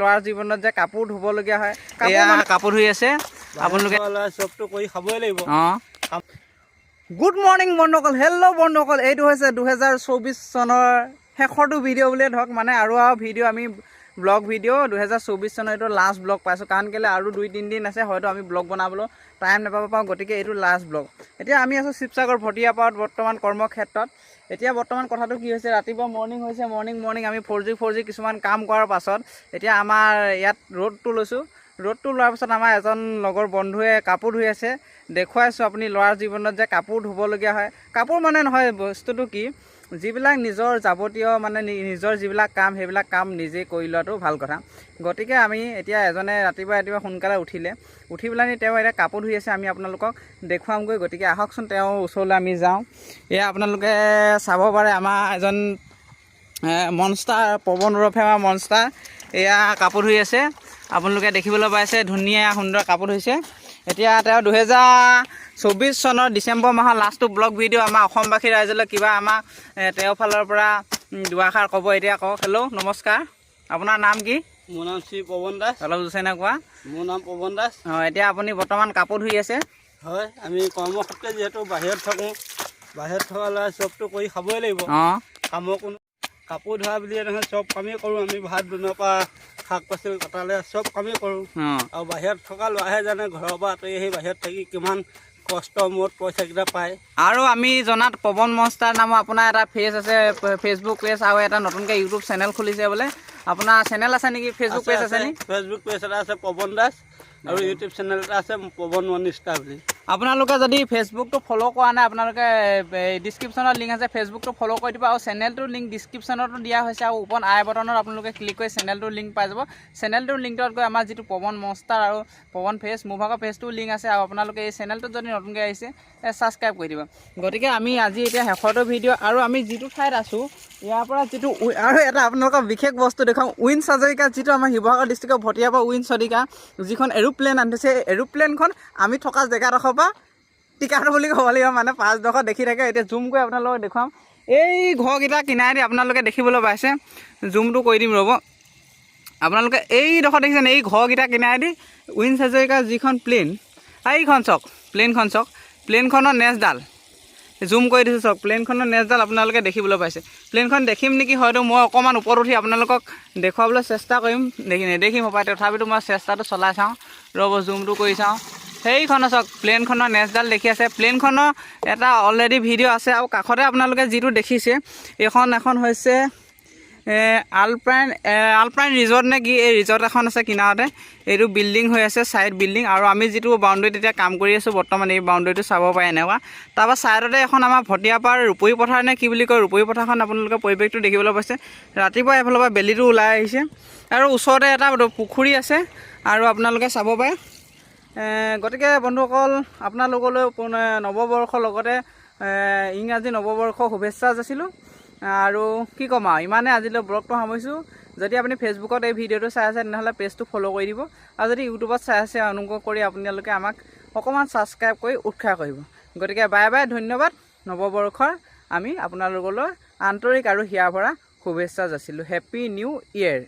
ল'ৰাৰ জীৱনত যে কাপোৰ ধুবলগীয়া হয় এয়া কাপোৰ ধুই আছে। আপোনালোকে আপোনালোকে চবটো কৰি খাবই লাগিব। অঁ। গুড মৰ্ণিং বন্ধুসকল। হেল্ল' বন্ধুসকল। এইটো হৈছে দুহেজাৰ চৌবিছ চনৰ শেষৰটো ভিডিঅ' বুলিয়ে ধৰক মানে আৰু আৰু ভিডিঅ' আমি ব্লগ ভিডিঅ' দুহেজাৰ চৌবিছ চনৰ এইটো লাষ্ট ব্লগ পাইছোঁ। কাৰণ কেলৈ আৰু দুই তিনিদিন আছে হয়তো আমি ব্লগ বনাবলৈ টাইম নাপাব পাৰোঁ গতিকে এইটো লাষ্ট ব্লগ। এতিয়া আমি আছোঁ শিৱসাগৰ ভটিয়াপাৰত বৰ্তমান কৰ্মক্ষেত্ৰত। এতিয়া বৰ্তমান কথাটো কি হৈছে ৰাতিপুৱা মৰ্ণিং হৈছে মৰ্ণিং মৰ্ণিং আমি ফ'ৰ জি ফ'ৰ জি কিছুমান কাম কৰাৰ পাছত এতিয়া আমাৰ ইয়াত ৰ'দটো লৈছোঁ। ৰ'দটো লোৱাৰ পাছত আমাৰ এজন লগৰ বন্ধুৱে কাপোৰ ধুই আছে। দেখুৱাইছোঁ আপুনি ল'ৰাৰ জীৱনত যে কাপোৰ ধুবলগীয়া হয়। কাপোৰ মানে নহয় বস্তুটো কি যিবিলাক নিজৰ যাৱতীয় মানে নিজৰ যিবিলাক কাম সেইবিলাক কাম নিজে কৰি লোৱাটো ভাল কথা। গতিকে আমি এতিয়া এজনে ৰাতিপুৱা ৰাতিপুৱা সোনকালে উঠিলে। উঠি পেলাই তেওঁ এতিয়া কাপোৰ ধুই আছে আমি আপোনালোকক দেখুৱামগৈ। গতিকে আহকচোন তেওঁৰ ওচৰলৈ আমি যাওঁ। এয়া আপোনালোকে চাব পাৰে আমাৰ এজন মনষ্টাৰ পৱন ওৰফে আমাৰ মনষ্টাৰ। এয়া কাপোৰ ধুই আছে। আপোনালোকে দেখিবলৈ পাইছে ধুনীয়া সুন্দৰ কাপোৰ ধুইছে। এতিয়া তেওঁ দুহেজাৰ চৌবিছ চনৰ ডিচেম্বৰ মাহৰ লাষ্টটো ব্লগ ভিডিঅ' আমাৰ অসমবাসী ৰাইজলৈ কিবা আমাক তেওঁৰ ফালৰ পৰা দুআষাৰ ক'ব এতিয়া কওক। হেল্ল' নমস্কাৰ। আপোনাৰ নাম কি? মোৰ নাম শ্ৰী পৱন দাস। অলপ জোচেনে কোৱা। মোৰ নাম পৱন দাস। অঁ এতিয়া আপুনি বৰ্তমান কাপোৰ ধুই আছে? হয় আমি কৰ্মসূত্ৰে যিহেতু বাহিৰত থাকোঁ বাহিৰত থকা ল'ৰাই চবটো কৰি খাবই লাগিব। অঁ। কামৰ কোনো কাপোৰ ধোৱা বুলিয়ে নহয় চব কামেই কৰোঁ। আমি ভাত বনোৱাৰ পৰা শাক পাচলি কটালে চব কামেই কৰোঁ। আৰু বাহিৰত থকা ল'ৰাহে জানে ঘৰৰ পৰা আঁতৰি আহি বাহিৰত থাকি কিমান কষ্টৰ মূৰত পইচাকেইটা পায়। আৰু আমি জনাত পৱন মনষ্টাৰ নামৰ আপোনাৰ এটা পেজ আছে ফেচবুক পেজ আৰু এটা নতুনকৈ ইউটিউব চেনেল খুলিছে বোলে। আপোনাৰ চেনেল আছে নেকি? ফেচবুক পেজ আছে। নেকি ফেচবুক পেজ এটা আছে পৱন দাস আৰু ইউটিউব চেনেল এটা আছে পৱন মনিষ্টা বুলি। আপোনালোকে যদি ফেচবুকটো ফ'ল' কৰা নাই, আপোনালোকে ডিছক্ৰিপশ্যনত লিংক আছে ফেচবুকটো ফ'ল' কৰি দিব আৰু চেনেলটোৰ লিংক ডিছক্ৰিপশ্যনতো দিয়া হৈছে আৰু ওপৰত আই বটনত আপোনালোকে ক্লিক কৰি চেনেলটোৰ লিংক পাই যাব। চেনেলটোৰ লিংকত গৈ আমাৰ যিটো পৱন মনষ্টাৰ আৰু পৱন ফেচ, মোৰ ভাগৰ ফেচটোৰ লিংক আছে আৰু আপোনালোকে এই চেনেলটোত যদি নতুনকৈ আহিছে ছাবস্ক্ৰাইব কৰি দিব। গতিকে আমি আজি এতিয়া শেষৰটো ভিডিঅ' আৰু আমি যিটো ঠাইত আছোঁ, ইয়াৰ পৰা যিটো আৰু এটা আপোনালোকক বিশেষ বস্তু দেখুৱাম, উইন হাজৰিকা যিটো আমাৰ শিৱসাগৰ ডিষ্ট্ৰিক্টৰ ভটিয়াৰ পৰা উইন হাজৰিকা যিখন এৰোপ্লেন আনিছে এই এৰোপ্লেনখন আমি থকা জেগাডোখৰ পৰা টিকাটো বুলি ক'ব লাগিব মানে পাঁচডোখৰ দেখি থাকে। এতিয়া জুম কৰি আপোনালোকক দেখুৱাম। এই ঘৰকেইটা কিনাৰেদি আপোনালোকে দেখিবলৈ পাইছে। জুমটো কৰি দিম ৰ'ব। আপোনালোকে এইডোখৰ দেখিছেনে এই ঘৰকেইটা কিনাৰেদি উইন হাজৰিকাৰ যিখন প্লেন এইখন চাওক প্লেনখন চাওক। প্লেনখনৰ নেজডাল। জুম কৰি দিছোঁ চাওক প্লেনখনৰ নেজডাল আপোনালোকে দেখিবলৈ পাইছে। প্লেনখন দেখিম নেকি? হয়তো মই অকণমান ওপৰত উঠি আপোনালোকক দেখুৱাবলৈ চেষ্টা কৰিম। দেখি নেদেখিম হ'ব তথাপিতো মই চেষ্টাটো চলাই চাওঁ। ৰ'ব জুমটো কৰি চাওঁ। সেইখনৰ চাওক প্লেনখনৰ নেজডাল দেখি আছে। প্লেনখনৰ এটা অলৰেডি ভিডিঅ' আছে আৰু কাষতে আপোনালোকে যিটো দেখিছে এইখন এখন হৈছে এ, আলপ্ৰাইন ৰিজৰ্ট নে কি এই ৰিজৰ্ট এখন আছে কিনাৰতে। এইটো বিল্ডিং হৈ আছে ছাইড বিল্ডিং আৰু আমি যিটো বাউণ্ডেৰীত এতিয়া কাম কৰি আছোঁ বৰ্তমান এই বাউণ্ডেৰীটো চাব পাৰে এনেকুৱা। তাৰপৰা ছাইডতে এখন আমাৰ ভটিয়াপাৰ ৰূপহী পথাৰ নে কি বুলি কয় ৰূপহী পথাৰখন আপোনালোকে পৰিৱেশটো দেখিবলৈ পাইছে। ৰাতিপুৱা এইফালৰ পৰা বেলিটো ওলাই আহিছে। আৰু ওচৰতে এটা পুখুৰী আছে আৰু আপোনালোকে চাব পাৰে গতিকে বন্ধুসকল আপোনালোকলৈ পুন- নৱবৰ্ষৰ লগতে ইংৰাজী নৱবৰ্ষৰ শুভেচ্ছা যাচিলোঁ। আৰু কি ক'ম আৰু ইমানে আজিলৈ ব্লগটো সামৰিছোঁ। যদি আপুনি ফেচবুকত এই ভিডিঅ'টো চাই আছে তেনেহ'লে পেজটো ফ'ল' কৰি দিব। আৰু যদি ইউটিউবত চাই আছে অনুগ্ৰহ কৰি আপোনালোকে আমাক অকণমান ছাবস্ক্ৰাইব কৰি উৎসাহ কৰিব। গতিকে বাই বাই ধন্যবাদ। নৱবৰ্ষৰ আমি আপোনালোকলৈ আন্তৰিক আৰু হিয়া ভৰা শুভেচ্ছা যাচিলোঁ। Happy new year